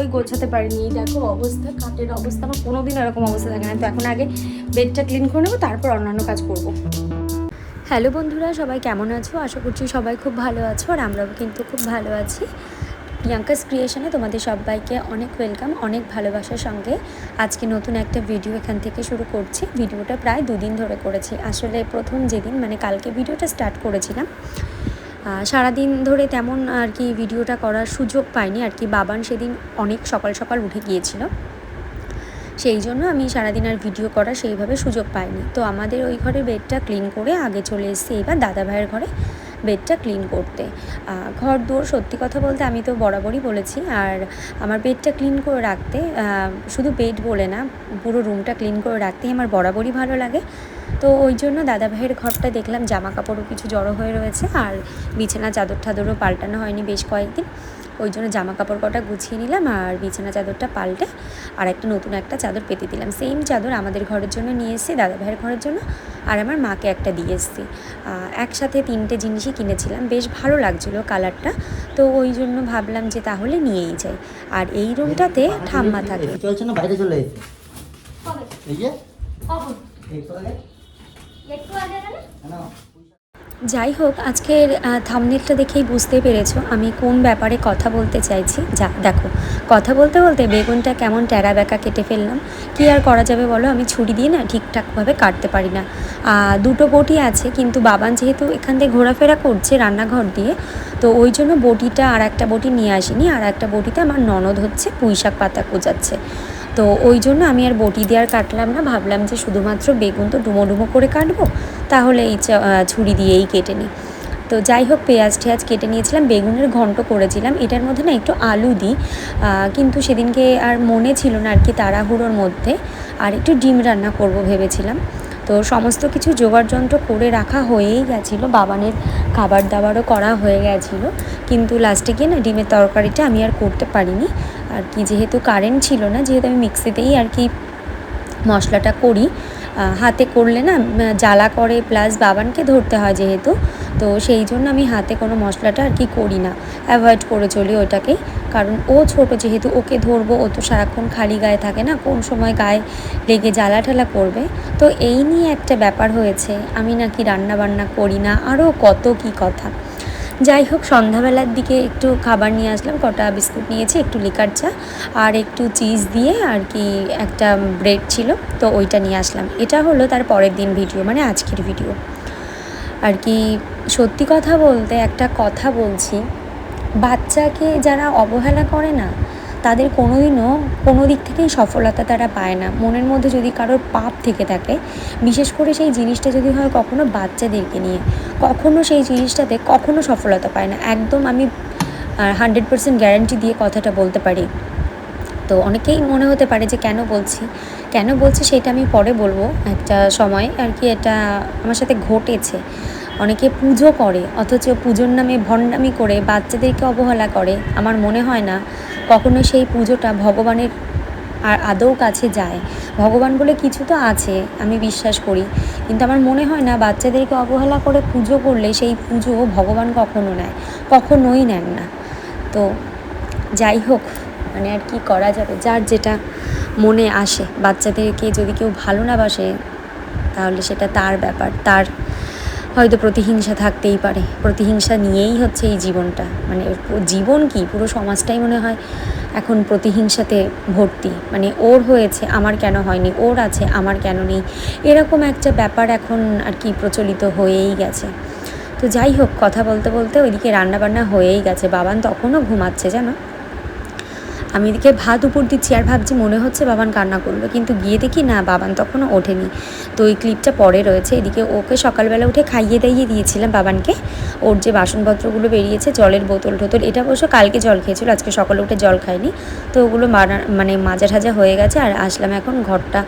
করবোই গোছাতে পারিনি। দেখো অবস্থা, কাঠের অবস্থা, আমার কোনোদিন এরকম অবস্থা থাকে না তো এখন আগে বেডটা ক্লিন করে নেব, তারপর অন্যান্য কাজ করব। হ্যালো বন্ধুরা, সবাই কেমন আছো? আশা করছি সবাই খুব ভালো আছো, আর আমরাও কিন্তু খুব ভালো আছি। প্রিয়াঙ্কাস ক্রিয়েশনে তোমাদের সবাইকে অনেক ওয়েলকাম অনেক ভালোবাসার সঙ্গে আজকে নতুন একটা ভিডিও এখান থেকে শুরু করছি। ভিডিওটা প্রায় দুদিন ধরে করেছি। আসলে প্রথম যেদিন মানে কালকে ভিডিওটা স্টার্ট করেছিলাম। সারাদিন ধরে তেমন আর কি ভিডিওটা করার সুযোগ পাইনি। আর কি বাবান সেদিন অনেক সকাল সকাল উঠে গিয়েছিল। সেই জন্য আমি সারাদিন আর ভিডিও করার সেইভাবে সুযোগ পাইনি। তো আমাদের ওই ঘরে বেডটা ক্লিন করে আগে চলে এসেছি এবার দাদা ভাইয়ের ঘরে বেডটা ক্লিন করতে। ঘর দৌড় সত্যি কথা বলতে আমি তো বরাবরই বলেছি। আর আমার বেডটা ক্লিন করে রাখতে শুধু বেড বলে না, পুরো রুমটা ক্লিন করে রাখতেই আমার বরাবরই ভালো লাগে। তো ওই জন্য দাদা ভাইয়ের ঘরটা দেখলাম জামা কাপড়ও কিছু জড়ো হয়ে রয়েছে আর বিছানা চাদর টাদরও পাল্টানো হয়নি বেশ কয়েকদিন। ওই জন্য জামা কাপড় কটা গুছিয়ে নিলাম আর বিছানা চাদরটা পাল্টে আর একটা নতুন একটা চাদর পেতে দিলাম। সেম চাদর আমাদের ঘরের জন্য নিয়ে এসেছি দাদা ভাইয়ের ঘরের জন্য আর আমার মাকে একটা দিয়ে এসেছি। একসাথে তিনটে জিনিসই কিনেছিলাম বেশ ভালো লাগছিল কালারটা। তো ওই জন্য ভাবলাম যে তাহলে নিয়েই যাই। আর এই রুমটাতে ঠাম্মা থাকে। চলছে না? বাইরে চলে এই যে? যাই হোক, আজকের থামনেলটা দেখেই বুঝতে পেরেছ আমি কোন ব্যাপারে কথা বলতে চাইছি। যা, দেখো, কথা বলতে বলতে বেগুনটা কেমন ট্যারা ব্যাকা কেটে ফেললাম। কি আর করা যাবে বলো? আমি ছুরি দিয়ে না ঠিকঠাকভাবে কাটতে পারি না। দুটো বটি আছে, কিন্তু বাবান যেহেতু এখান থেকে ঘোরাফেরা করছে রান্নাঘর দিয়ে, তো ওই জন্য বটিটা আর একটা বটি নিয়ে আসিনি। আর একটা বটিতে আমার ননদ হচ্ছে পুঁই শাক পাতা কোচাচ্ছে তো ওই জন্য আমি আর বটি দিয়ে আর কাটলাম না। ভাবলাম যে শুধুমাত্র বেগুন তো ডুমো ডুমো করে কাটবো, তাহলে এই ছুরি দিয়েই কেটে নিই। তো যাই হোক, পেঁয়াজ টেয়াজ কেটে নিয়েছিলাম, বেগুনের ঘন্ট করেছিলাম। এটার মধ্যে না একটু আলু দিই কিন্তু সেদিনকে আর মনে ছিল না আর কি তাড়াহুড়োর মধ্যে, আর একটু ডিম রান্না করব ভেবেছিলাম। তো সমস্ত কিছু জোগাড় যন্ত্র করে রাখা হয়েই গেছিল, বাবানের খাবার দাবারও করা হয়ে গেছিল, কিন্তু লাস্টে গিয়ে না ডিমের তরকারিটা আমি আর করতে পারিনি। আর কি, যেহেতু কারেন্ট ছিল না, যেহেতু আমি মিক্সিতেই আর কি মশলাটা করি হাতে করলে না জ্বালা করে প্লাস বাবানকে ধরতে হয় যেহেতু, তো সেই জন্য আমি হাতে কোনো মশলাটা আর কি করি না। অ্যাভয়েড করে চলি ওটাকেই কারণ ও ছোট, যেহেতু ওকে ধরবো, ও তো সারাক্ষণ খালি গায়ে থাকে না, কোন সময় গায়ে লেগে জ্বালা ঠালা করবে। তো এই নিয়ে একটা ব্যাপার হয়েছে, আমি নাকি রান্না বান্না করি না আরও কত কি কথা। যাই হোক, সন্ধ্যাবেলার দিকে একটু খাবার নিয়ে আসলাম, কটা বিস্কুট নিয়েছি, একটু লিকার চা আর একটু চিজ দিয়ে আর কি একটা ব্রেড ছিল, তো ওইটা নিয়ে আসলাম। এটা হলো তার পরের দিন ভিডিও মানে আজকের ভিডিও। আর কি সত্যি কথা বলতে একটা কথা বলছি, বাচ্চাকে যারা অবহেলা করে না তাদের কোনোদিনও কোনো দিক থেকেই সফলতা তারা পায় না। মনের মধ্যে যদি কারোর পাপ থেকে থাকে, বিশেষ করে সেই জিনিসটা যদি হয় কখনো বাচ্চাদেরকে নিয়ে, কখনো সেই জিনিসটাতে কখনো সফলতা পায় না। একদম আমি হান্ড্রেড পার্সেন্ট গ্যারান্টি দিয়ে কথাটা বলতে পারি। তো অনেকেই মনে হতে পারে যে কেন বলছি? কেন বলছি সেটা আমি পরে বলব। একটা সময় আর কি এটা আমার সাথে ঘটেছে। অনেকে পুজো করে, অথচ পুজোর নামে ভণ্ডামি করে, বাচ্চাদেরকে অবহেলা করে। আমার মনে হয় না কখনো সেই পুজোটা ভগবানের আর আদৌ কাছে যায়। ভগবান বলে কিছু তো আছে, আমি বিশ্বাস করি। কিন্তু আমার মনে হয় না বাচ্চাদেরকে অবহেলা করে পুজো করলে সেই পুজো ভগবান কখনো নেয়, কখনোই নেন না। তো যাই হোক মানে আর কি করা যাবে? যার যেটা মনে আসে। বাচ্চাদেরকে যদি কেউ ভালো না বাসে, তাহলে সেটা তার ব্যাপার, তার হয়তো প্রতিহিংসা থাকতেই পারে। প্রতিহিংসা নিয়েই হচ্ছে এই জীবনটা। মানে জীবন কি? পুরো সমাজটাই মনে হয় এখন প্রতিহিংসাতে ভর্তি। মানে ওর হয়েছে, আমার কেন হয়নি? ওর আছে, আমার কেন নেই? এরকম একটা ব্যাপার এখন আর কি প্রচলিত হয়েই গেছে। তো যাই হোক, কথা বলতে বলতে ওইদিকে রান্নাবান্না হয়েই গেছে। বাবান তখনও ঘুমাচ্ছে, জানো? আমি এদিকে ভাত উপর দিচ্ছি আর ভাবছি, মনে হচ্ছে বাবান কান্না করল। কিন্তু গিয়ে দেখি না, বাবান তখনও ওঠেনি। তো ওই ক্লিপটা পরে রয়েছে। এদিকে ওকে সকালবেলা উঠে খাইয়ে দাইয়ে দিয়েছিলাম বাবানকে। ওর যে বাসনপত্রগুলো বেরিয়েছে, জলের বোতল টোতল, এটা অবশ্য কালকে জল খেয়েছিল, আজকে সকালে উঠে জল খায়নি তো ওগুলো মানে মাজা ঠাজা হয়ে গেছে, আর আসলাম এখন ঘরটা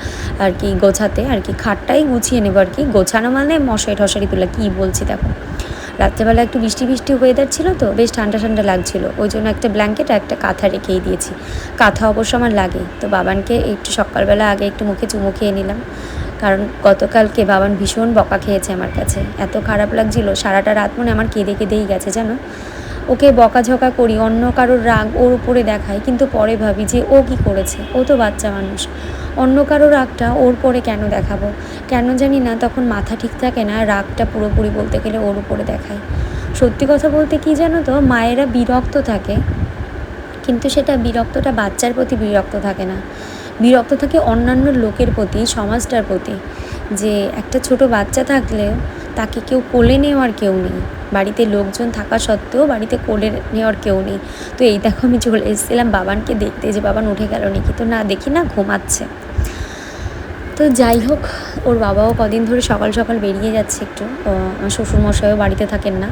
আর কি গোছাতে, আর কি খাটটাই গুছিয়ে নেব আর কি। গোছানো মানে মশারি টশারি তোলা, কী বলছি দেখো। রাত্রেবেলা একটু বৃষ্টি বৃষ্টি ওয়েদার ছিল তো, বেশ ঠান্ডা ঠান্ডা লাগছিল। ওই জন্য একটা ব্ল্যাঙ্কেট আর একটা কাঁথা রেখেই দিয়েছি। কাঁথা অবশ্য আমার লাগে, তো বাবানকে একটু সকালবেলা আগে একটু মুখে চুমু খেয়ে নিলাম। কারণ গতকালকে বাবান ভীষণ বকা খেয়েছে আমার কাছে। এত খারাপ লাগছিল, সারাটা রাত মনে আমার কেঁদে কেঁদেই গেছে, জানো? ওকে বকাঝকা করি, অন্য কারোর রাগ ওর উপরে দেখাই, কিন্তু পরে ভাবি যে ও কি করেছে? ও তো বাচ্চা মানুষ। অন্য কারও রাগটা ওর পরে কেন দেখাবো? কেন জানি না, তখন মাথা ঠিক থাকে না, রাগটা পুরোপুরি বলতে গেলে ওর উপরে দেখায়। সত্যি কথা বলতে কি জানো তো, মায়েরা বিরক্ত থাকে, কিন্তু সেটা বিরক্তটা বাচ্চার প্রতি বিরক্ত থাকে না। বিরক্ত থাকে অন্যান্য লোকের প্রতি, সমাজটার প্রতি। যে একটা ছোট বাচ্চা থাকলে তাকে কেউ কোলে নেওয়ার কেউ নেই। বাড়িতে লোকজন থাকা সত্ত্বেও বাড়িতে কোলে নেওয়ার কেউ নেই। তো এই দেখো আমি চলে এসেছিলাম বাবানকে দেখতে, যে বাবান উঠে গেল নাকি? তো না, দেখি না, ঘুমাচ্ছে। তো যাই হোক, ওর বাবাও কদিন ধরে সকাল সকাল বেরিয়ে যাচ্ছে একটু। শ্বশুরমশাইও বাড়িতে থাকেন না।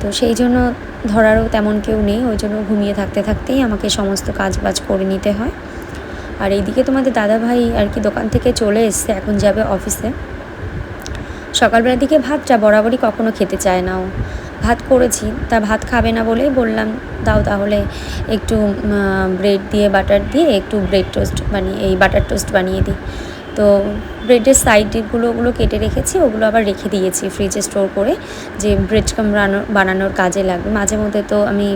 তো সেই জন্য ধরারও তেমন কেউ নেই, ওই জন্য ঘুমিয়ে থাকতে থাকতেই আমাকে সমস্ত কাজ বাজ করে নিতে হয়। আর এইদিকে তোমাদের দাদা ভাই আর কি দোকান থেকে চলে এসছে, এখন যাবে অফিসে। সকালবেলার দিকে ভাতটা বরাবরই কখনো খেতে চায় না ও। ভাত করেছি, তা ভাত খাবে না বলেই বললাম, দাও তাহলে একটু ব্রেড দিয়ে বাটার দিয়ে একটু ব্রেড টোস্ট বানিয়ে, এই বাটার টোস্ট বানিয়ে দিই। তো ব্রেডের সাইডগুলো ওগুলো কেটে রেখেছি ওগুলো আবার রেখে দিয়েছি ফ্রিজে স্টোর করে যে ব্রেড কাম বানানোর কাজে লাগবে। মাঝে মধ্যে তো আমি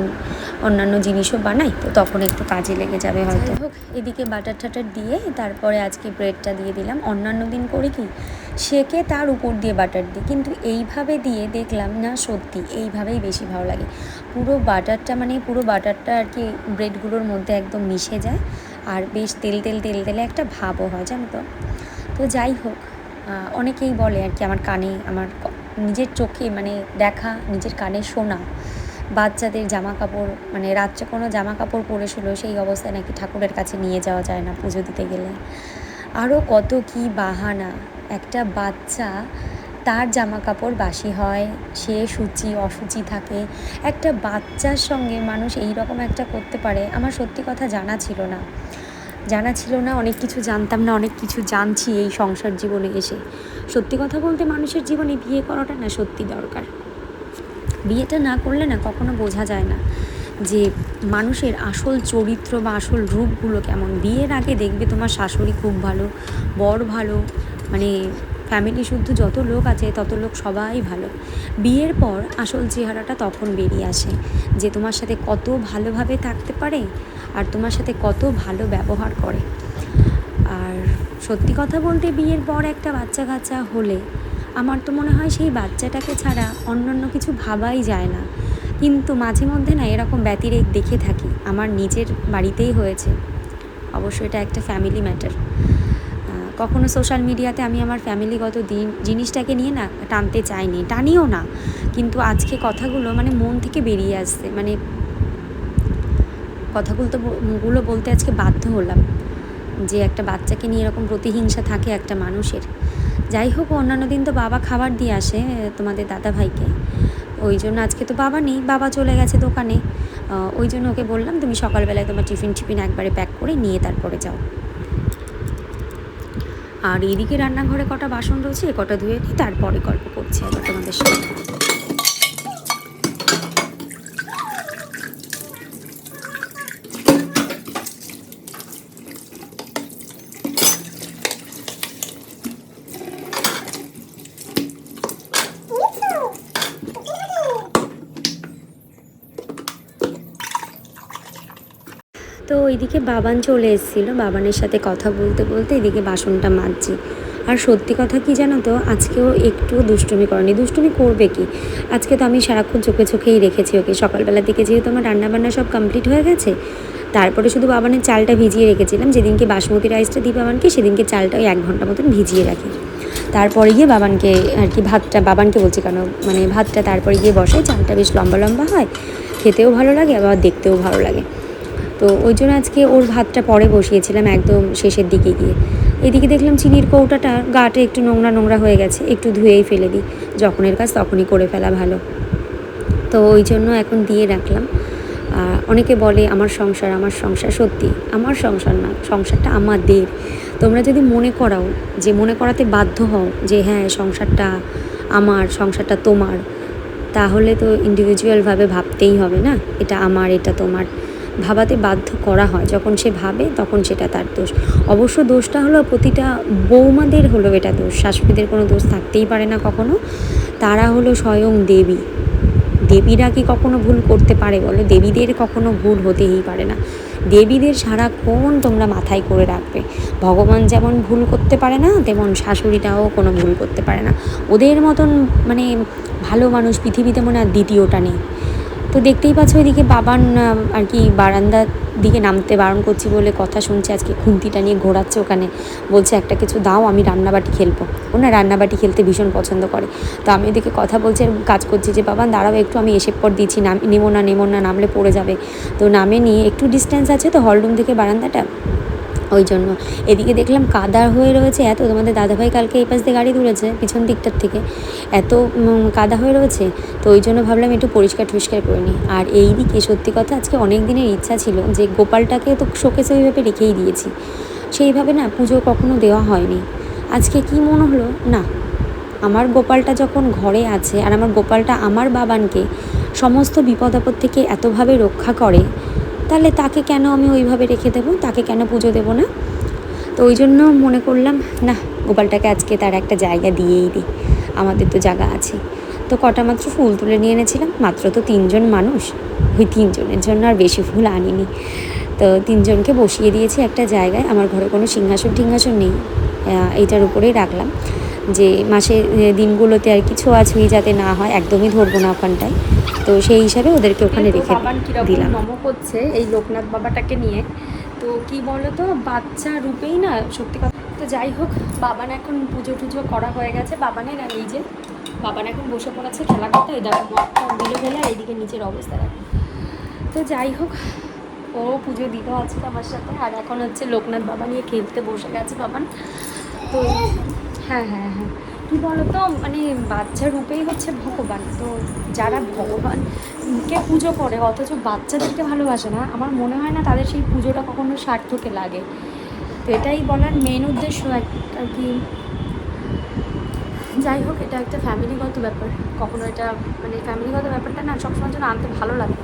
অন্যান্য জিনিসও বানাই তো তখন একটু কাজে লেগে যাবে হয়তো। হোক এদিকে বাটার টাটার দিয়ে তারপরে আজকে ব্রেডটা দিয়ে দিলাম। অন্যান্য দিন করে কি সেকে তার উপর দিয়ে বাটার দিই। কিন্তু এইভাবে দিয়ে দেখলাম না সত্যি এইভাবেই বেশি ভালো লাগে। পুরো বাটারটা মানে পুরো বাটারটা আর কি ব্রেডগুলোর মধ্যে একদম মিশে যায়। আর বেশ তেল তেল তেল তেলে একটা ভাবও হয়, জানো তো? তো যাই হোক অনেকেই বলে আর কি, আমার কানে, আমার নিজের চোখে মানে দেখা, নিজের কানে শোনা। বাচ্চাদের জামা কাপড় মানে রাত্রে কোনো জামা কাপড় পরে ছিল সেই অবস্থায় নাকি ঠাকুরের কাছে নিয়ে যাওয়া যায় না পুজো দিতে গেলে। আরও কত কি বাহানা, একটা বাচ্চা তার জামা কাপড় বাসি হয়, সে সূচি, অসুচি থাকে। একটা বাচ্চার সঙ্গে মানুষ এই রকম একটা করতে পারে, আমার সত্যি কথা জানা ছিল না। জানা ছিল না, অনেক কিছু জানতাম না, অনেক কিছু জানছি এই সংসার জীবনে এসে। সত্যি কথা বলতে মানুষের জীবনে বিয়ে করাটা না সত্যি দরকার। বিয়েটা না করলে না কখনো বোঝা যায় না যে মানুষের আসল চরিত্র বা আসল রূপগুলো কেমন। বিয়ের আগে দেখবে তোমার শাশুড়ি খুব ভালো, বর ভালো মানে ফ্যামিলি শুদ্ধ যত লোক আছে, তত লোক সবাই ভালো। বিয়ের পর আসল চেহারাটা তখন বেরিয়ে আসে যে তোমার সাথে কত ভালোভাবে থাকতে পারে আর তোমার সাথে কত ভালো ব্যবহার করে। আর সত্যি কথা বলতে বিয়ের পর একটা বাচ্চা কাচ্চা হলে আমার তো মনে হয় সেই বাচ্চাটাকে ছাড়া অন্যান্য কিছু ভাবাই যায় না। কিন্তু মাঝে মধ্যে না এরকম ব্যতিরেক দেখে থাকি। আমার নিজের বাড়িতেই হয়েছে। অবশ্য এটা একটা ফ্যামিলি ম্যাটার কখনো সোশ্যাল মিডিয়াতে আমি আমার ফ্যামিলিগত দিন, জিনিসটাকে নিয়ে না টানতে চাইনি, টানিও না। কিন্তু আজকে কথাগুলো মানে মন থেকে বেরিয়ে আসছে। মানে কথাগুলো তো গুলো বলতে আজকে বাধ্য হলাম যে একটা বাচ্চাকে নিয়ে এরকম প্রতিহিংসা থাকে একটা মানুষের। যাই হোক, অন্যান্য দিন তো বাবা খাবার দিয়ে আসে তোমাদের দাদা ভাইকে ওই জন্য আজকে তো বাবা নেই, বাবা চলে গেছে দোকানে। ওই জন্য ওকে বললাম, তুমি সকালবেলায় তোমার টিফিন টিফিন একবারে প্যাক করে নিয়ে তারপরে যাও। আর এদিকে রান্নাঘরে কটা বাসন রয়েছে কটা ধুয়ে নিই, তারপরে গল্প করছি। আবার তোমাদের সাথে। ওইদিকে বাবান চলে এসেছিল। বাবানের সাথে কথা বলতে বলতে এদিকে বাসনটা মাজছি। আর সত্যি কথা কি জানো তো, আজকেও একটু দুষ্টুমি করেনি। দুষ্টুমি করবে কি? আজকে তো আমি সারাক্ষণ চোখে চোখেই রেখেছি ওকে। সকালবেলার দিকে যেহেতু আমার রান্নাবান্না সব কমপ্লিট হয়ে গেছে, তারপরে শুধু বাবানের চালটা ভিজিয়ে রেখেছিলাম। যেদিনকে বাসমতি রাইসটা দিই বাবানকে সেদিনকে চালটা ওই এক ঘণ্টা মতন ভিজিয়ে রাখি। তারপরে গিয়ে বাবানকে আর কি ভাতটা, বাবানকে বলছি কেন মানে ভাতটা তারপরে গিয়ে বসাই। চালটা বেশ লম্বা লম্বা হয়, খেতেও ভালো লাগে, আবার দেখতেও ভালো লাগে। তো ওই জন্য আজকে ওর ভাতটা পরে বসিয়েছিলাম একদম শেষের দিকে গিয়ে। এদিকে দেখলাম চিনির কৌটাটা গাটা একটু নোংরা নোংরা হয়ে গেছে, একটু ধুয়েই ফেলে দিই। যখনের কাজ তখনই করে ফেলা ভালো। তো ওই জন্য এখন দিয়ে রাখলাম। অনেকে বলে, আমার সংসার আমার সংসার। সত্যি, আমার সংসার না, সংসারটা আমাদের। তোমরা যদি মনে করাও, যে মনে করাতে বাধ্য হও, যে হ্যাঁ সংসারটা আমার, সংসারটা তোমার, তাহলে তো ইন্ডিভিজুয়ালভাবে ভাবতেই হবে না, এটা আমার, এটা তোমার। ভাবাতে বাধ্য করা হয়। যখন সে ভাবে, তখন সেটা তার দোষ। অবশ্য দোষটা হলো প্রতিটা বৌমাদের হলো এটা দোষ। শাশুড়িদের কোনো দোষ থাকতেই পারে না কখনো। তারা হলো স্বয়ং দেবী। দেবীরা কি কখনো ভুল করতে পারে বলো? দেবীদের কখনো ভুল হতেই পারে না। দেবীদের সারাক্ষণ তোমরা মাথায় করে রাখবে। ভগবান যেমন ভুল করতে পারে না, তেমন শাশুড়িটাও কোনো ভুল করতে পারে না। ওদের মতন মানে ভালো মানুষ পৃথিবীতে মনে আর দ্বিতীয়টা নেই। তো দেখতেই পাচ্ছ ওইদিকে বাবান আর কি বারান্দার দিকে নামতে বারণ করছি বলে কথা শুনছে। আজকে খুন্তিটা নিয়ে ঘোরাচ্ছে ওখানে। বলছে, একটা কিছু দাও, আমি রান্নাবাটি খেলব। ও না রান্নাবাটি খেলতে ভীষণ পছন্দ করে। তো আমি ওইদিকে কথা বলছি আর কাজ করছি যে বাবান দাঁড়াও একটু, আমি এসে পর দিচ্ছি। নাম নেব না নেব না, নামলে পড়ে যাবে। তো নামে নিয়ে একটু ডিস্টেন্স আছে তো হলরুম থেকে বারান্দাটা। ওই জন্য। এদিকে দেখলাম কাদা হয়ে রয়েছে, এত তোমাদের দাদাভাই কালকে এই পাশ দিয়ে গাড়ি তুলেছে, পিছন দিকটার থেকে। এত কাদা হয়ে রয়েছে, তো ওই জন্য ভাবলাম একটু পরিষ্কার টরিষ্কার করে নিই। আর এই দিকে সত্যি কথা, আজকে অনেক দিনের ইচ্ছা ছিল যে গোপালটাকে তো শোকেসে ওইভাবে রেখেই দিয়েছি। সেইভাবে না পুজো কখনো দেওয়া হয়নি। আজকে কি মনে হলো? না, আমার গোপালটা যখন ঘরে আছে আর আমার গোপালটা আমার বাবানকে সমস্ত বিপদ আপদ থেকে এতভাবে রক্ষা করে তাহলে তাকে কেন আমি ওইভাবে রেখে দেবো? তাকে কেন পুজো দেবো না? তো ওই জন্য মনে করলাম, না, গোপালটাকে আজকে তার একটা জায়গা দিয়েই দিই। আমাদের তো জায়গা আছে। তো কটা মাত্র ফুল তুলে নিয়ে এনেছিলাম, মাত্র তো তিনজন মানুষ। ওই তিনজনের জন্য আর বেশি ফুল আনিনি। তো তিনজনকে বসিয়ে দিয়েছি একটা জায়গায়। আমার ঘরে কোনো সিংহাসন টিংহাসন নেই এইটার উপরেই রাখলাম। যে মাসের দিনগুলোতে আর কিছু ছুঁই যাতে না হয় একদমই ধরবো না ওখানটায়। তো সেই হিসাবে ওদেরকে ওখানে রেখে দিলাম। নম করছে এই লোকনাথ বাবাটাকে নিয়ে। তো কি বলো তো বাচ্চা রূপেই না সত্যি কথা। তো যাই হোক বাবান এখন পুজো টুজো করা হয়ে গেছে। বাবানের আর এই যে বাবান এখন বসে পড়েছে খেলা করতে। এই দেখো দিলে আর এইদিকে নিচের অবস্থা তো যাই হোক ও পুজো দিল আজকে আমার সাথে। আর এখন হচ্ছে লোকনাথ বাবা নিয়ে খেলতে বসে গেছে বাবান। তো হ্যাঁ হ্যাঁ হ্যাঁ। কি বলতো? মানে বাচ্চা রূপেই হচ্ছে ভগবান। তো যারা ভগবানকে পুজো করে, অথচ বাচ্চাদেরকে ভালোবাসে না, আমার মনে হয় না তাদের সেই পুজোটা কখনো সার্থকে লাগে। তো এটাই বলার মেন উদ্দেশ্য আর কি। যাই হোক, এটা একটা ফ্যামিলিগত ব্যাপার। কখনো এটা মানে ফ্যামিলিগত ব্যাপারটা না সবসময় জন্য আনতে ভালো লাগে।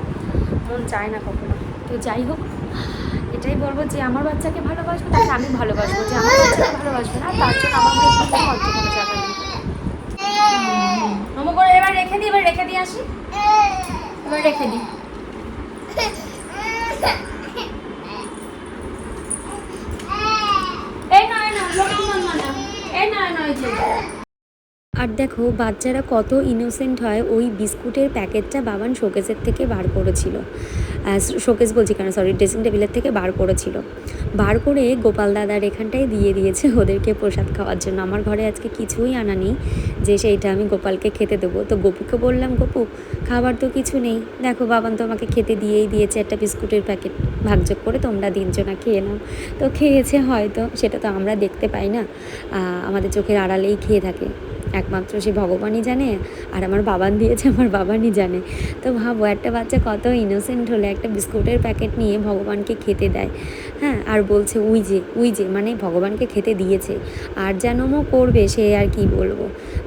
মন চায় না কখনো। তো যাই হোক এটাই বলব যে আমার বাচ্চাকে ভালোবাসবো, তাকে আমি ভালোবাসবো, যে আমার বাচ্চাকে ভালোবাসবে না, তার জন্য আমার মধ্যে কোনো জায়গা নেই নম করে এবার রেখে দিই এবার রেখে দিয়ে আসি। এবার রেখে দিই এই নয় না লক্ষ্মী মামা না এই নয় নয়, যে। আর দেখো, বাচ্চারা কত ইনোসেন্ট হয়, ওই বিস্কুটের প্যাকেটটা বাবান শোকেসের থেকে বার করেছিল। শোকেস বলছি কেন? সরি ড্রেসিং টেবিলের থেকে বার করেছিল। বার করে গোপাল দাদার এখানটায় দিয়ে দিয়েছে ওদেরকে প্রসাদ খাওয়ার জন্য। আমার ঘরে আজকে কিছুই আনা নেই যে সেইটা আমি গোপালকে খেতে দেবো। তো গপুকে বললাম, গপু, খাবার তো কিছু নেই। দেখো, বাবান তো আমাকে খেতে দিয়েই দিয়েছে একটা বিস্কুটের প্যাকেট। ভাগযোগ করে তোমরা তিনজনা খেয়ে নাও। তো খেয়েছে হয়তো, সেটা তো আমরা দেখতে পাই না। আমাদের চোখের আড়ালেই খেয়ে থাকে। একমাত্র সে ভগবানই জানে আর আমার বাবান দিয়েছে, আমার বাবানই জানে। তো ভাবো একটা বাচ্চা কত ইনোসেন্ট হলে একটা বিস্কুটের প্যাকেট নিয়ে ভগবানকে খেতে দেয়। হ্যাঁ আর বলছে উই যে উই যে মানে ভগবানকে খেতে দিয়েছে। আর যেনমো করবে, সে আর কি বলব।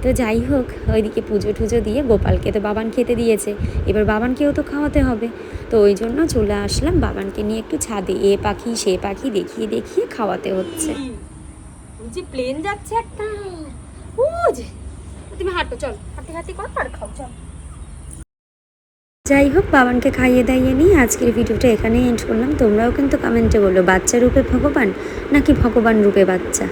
তো যাই হোক, ওইদিকে পুজো টুজো দিয়ে গোপালকে তো বাবান খেতে দিয়েছে। এবার বাবানকেও তো খাওয়াতে হবে। তো ওই জন্য চলে আসলাম বাবানকে নিয়ে একটু ছাদে। এ পাখি, সে পাখি, দেখিয়ে দেখিয়ে খাওয়াতে হচ্ছে। প্লেন যাচ্ছে একটা? যাই হোক, বাবানকে খাইয়ে দাইয়ে নিয়ে আজকের ভিডিওটা এখানেই এন্ড করলাম। তোমরাও কিন্তু কমেন্টে বলো, বাচ্চা রূপে ভগবান নাকি ভগবান রূপে বাচ্চা?